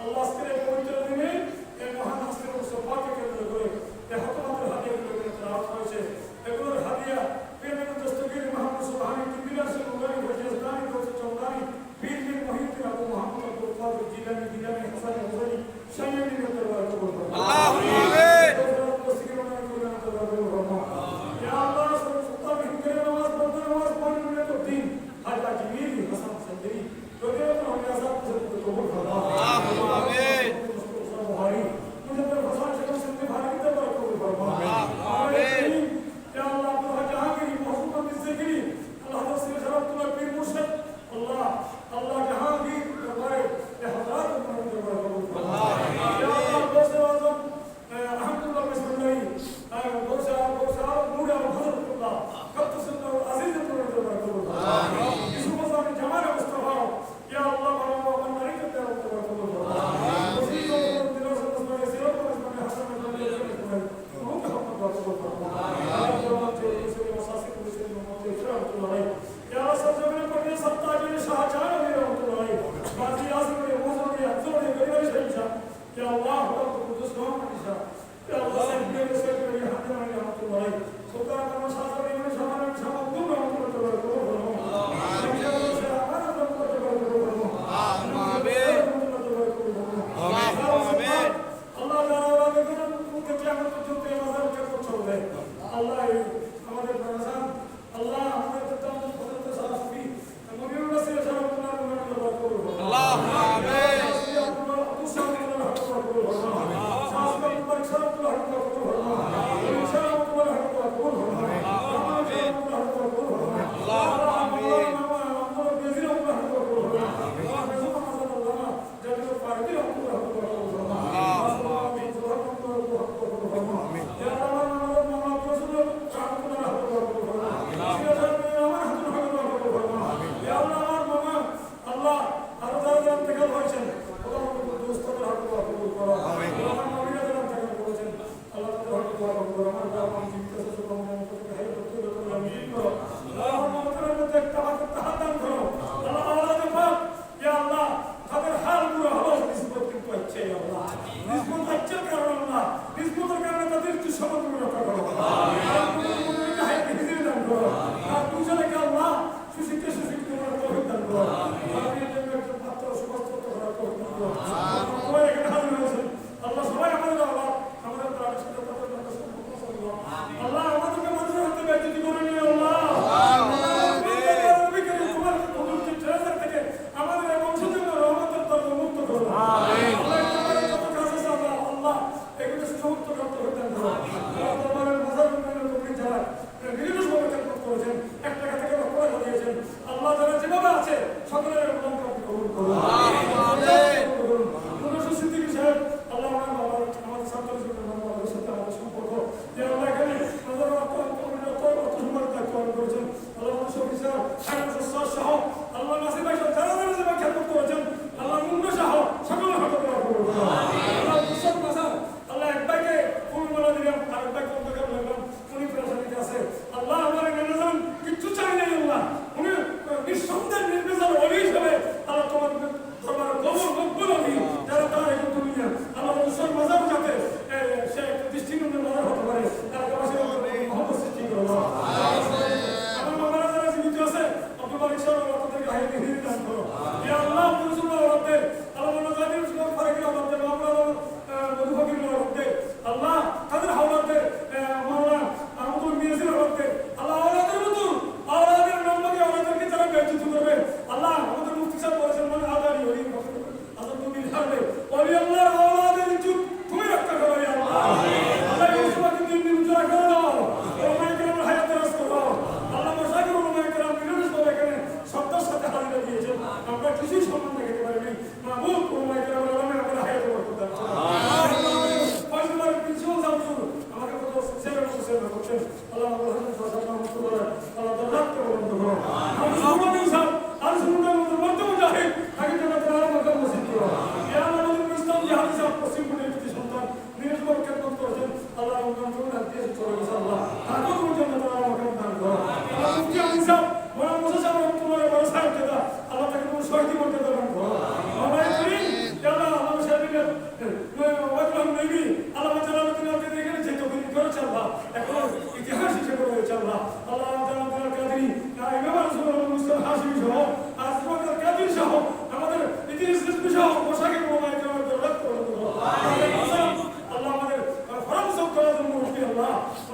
আল্লাহ আজকের পবিত্র দিনে আল্লাহ আমাদের হাতে ফসাদ মুক্ত করেন আল্লাহ দরজাত করে বন্ধ করুন আমি সুবহান ইনসান আর সুবহান মধ্যে বলতে মুজাহিদ আগে তাকে কোন জন্য তার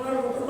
আল্লাহ ওনার